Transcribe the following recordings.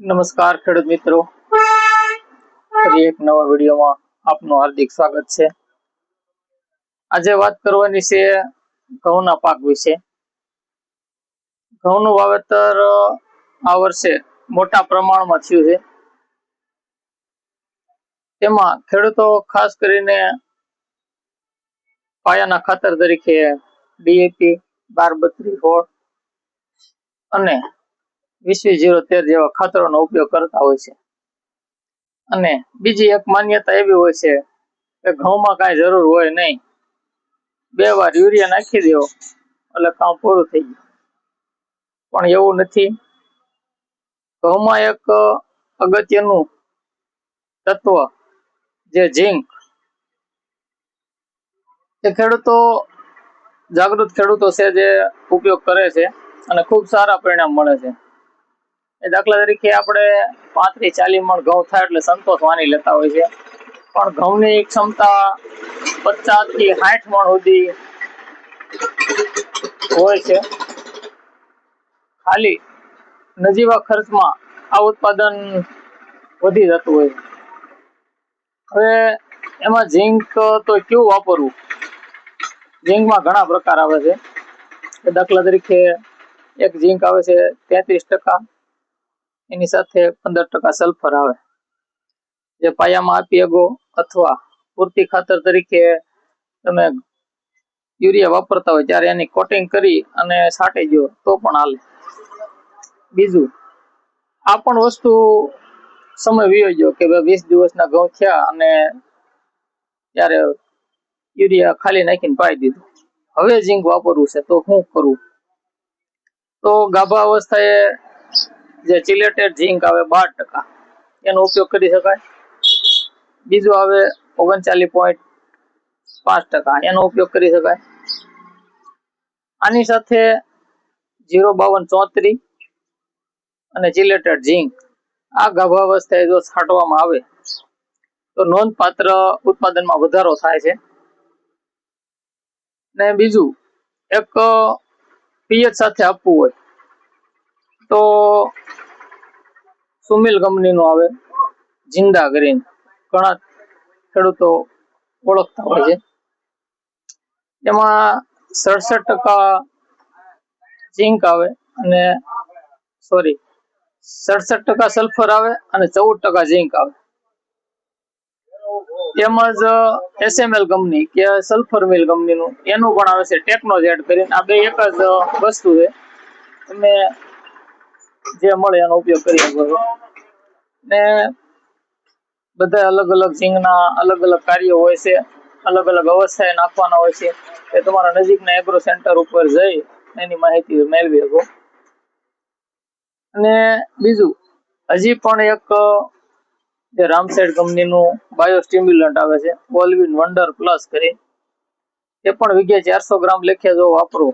નમસ્કાર ખેડૂત મિત્રો. ફરી એક નવા વિડીયોમાં આપનું હાર્દિક સ્વાગત છે. આજે વાત કરવાની છે ઘઉંના પાક વિશે. ઘઉંનું વાવેતર આ વર્ષે મોટા પ્રમાણમાં થયું છે. તેમાં ખેડૂતો ખાસ કરીને પાયાના ખાતર તરીકે ડીએપી બાર બત્રી હોળ અને વીસ જીરો તેર જેવા ખાતરોનો ઉપયોગ કરતા હોય છે. અને બીજી એક માન્યતા એવી હોય છે કે ઘઉંમાં કાંઈ જરૂર હોય નહીં. બે વાર યુરિયા નાખી દો, એટલે કામ પૂરું થઈ ગયું. પણ એવું નથી. ઘઉંમાં એક અગત્યનું તત્વ જે ઝીંક એ ખેડૂતો, જાગૃત ખેડૂતો છે જે ઉપયોગ કરે છે અને ખૂબ સારા પરિણામ મળે છે. દાખલા તરીકે આપણે પાંત્રીસ, ચાલીસ મણ ઘઉં થાય એટલે સંતોષ માની લેતા હોય છે. પણ ઘઉંની ક્ષમતા પચાસથી સાઠ મણ સુધી હોય છે. ખાલી નજીવા ખર્ચમાં આ ઉત્પાદન વધી જતું હોય. હવે એમાં ઝીંક તો કેવું વાપરવું? ઝીંકમાં ઘણા પ્રકાર આવે છે. દાખલા તરીકે એક ઝીંક આવે છે તેત્રીસ ટકા એની સાથે પંદર ટકા સલ્ફર આવે. જે પાયામાં આપી અગો અથવા પૂરતી ખાતર તરીકે તમે યુરિયા વાપરતા હોય ત્યારે એની કોટિંગ કરી અને છાંટી દો તો પણ હાલે. બીજું, આ પણ વસ્તુ સમય વીયો કે ભાઈ વીસ દિવસના ઘઉં થયા અને ત્યારે યુરિયા ખાલી નાખીને પાઈ દીધું. હવે ઝીંક વાપરવું છે તો શું કરવું તો ગાભા અવસ્થાએ જે ચિલેટેડ ઝીંક આવે બાર ટકા, એનો ઉપયોગ કરી શકાય. બીજું આવે ઓગણચાલીસ પોઈન્ટ પાંચ ટકા, એનો ઉપયોગ કરી શકાય. આની સાથે જીરો બાવન ચોત્રીસ અને ચિલેટેડ ઝીંક આ ગાભા અવસ્થાએ જો છાંટવામાં આવે, તો નોંધપાત્ર ઉત્પાદનમાં વધારો થાય છે. ને બીજું, એક પીએચ સાથે આપવું હોય તો સુમિલ કંપનીનું આવે, જિંદા ગ્રીન ઘણા ખેડૂતો ઓળખતા હોય છે. એમાં સડસઠ ટકા ઝીંક આવે અને સોરી, સડસઠ ટકા સલ્ફર આવે અને ચૌદ ટકા ઝીંક આવે. તેમજ એસએમએલ કંપની કે સલ્ફર મિલ કંપનીનું, એનું પણ આવે છે ટેકનોજેટ કરીને. આ બે એક જ વસ્તુ છે. તમે જે મળે એનો ઉપયોગ કરી શકો ને બધા અલગ અલગ ઝીંકના અલગ અલગ કાર્યો હોય છે, અલગ અલગ અવસ્થાએ નાખવાના હોય છે. એ તમારા નજીકના એગ્રો સેન્ટર ઉપર જઈ એની માહિતી મેળવી શકો. અને બીજું, હજી પણ એક, જે રામસેડ કંપનીનું બાયો સ્ટિમ્યુલન્ટ આવે છે ઓલવિન વન્ડર પ્લસ કરી. એ પણ વીઘે ચારસો ગ્રામ લેખે જો વાપરો,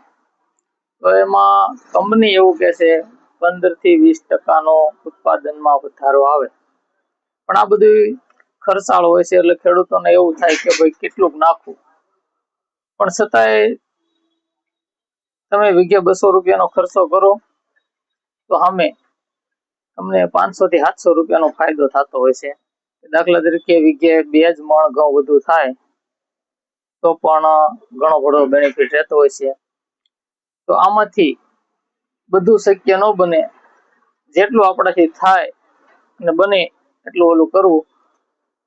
તો એમાં કંપની એવું કે છે પંદરથી વીસ ટકાનો ઉત્પાદનમાં વધારો આવે. પણ આ બધી ખર્ચાળ હોય છે, એટલે ખેડૂતોને એવું થાય કે ભાઈ કેટલુંક નાખવું. પણ છતાંય તમે વીઘે બસો રૂપિયાનો ખર્ચો કરો, તો અમે તમને પાંચસો થી સાતસો રૂપિયાનો ફાયદો થતો હોય છે. દાખલા તરીકે વીઘે બે જ મણ ઘઉં વધુ થાય, તો પણ ઘણો બધો બેનિફિટ રહેતો હોય છે. તો આમાંથી બધું શક્ય ન બને. જેટલું આપણાથી થાય અને બને એટલું ઓલું કરવું.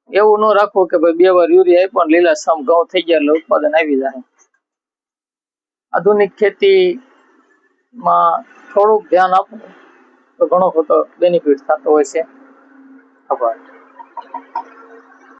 એવું ન રાખવું કે ભાઈ બે વાર યુરિયા આપ્યો પણ લીલા સમ ઘઉં થઈ ગયા એટલે ઉત્પાદન આવી જાય. આધુનિક ખેતીમાં થોડુંક ધ્યાન આપવું તો ઘણો ખોટો બેનિફિટ થતો હોય છે. આભાર.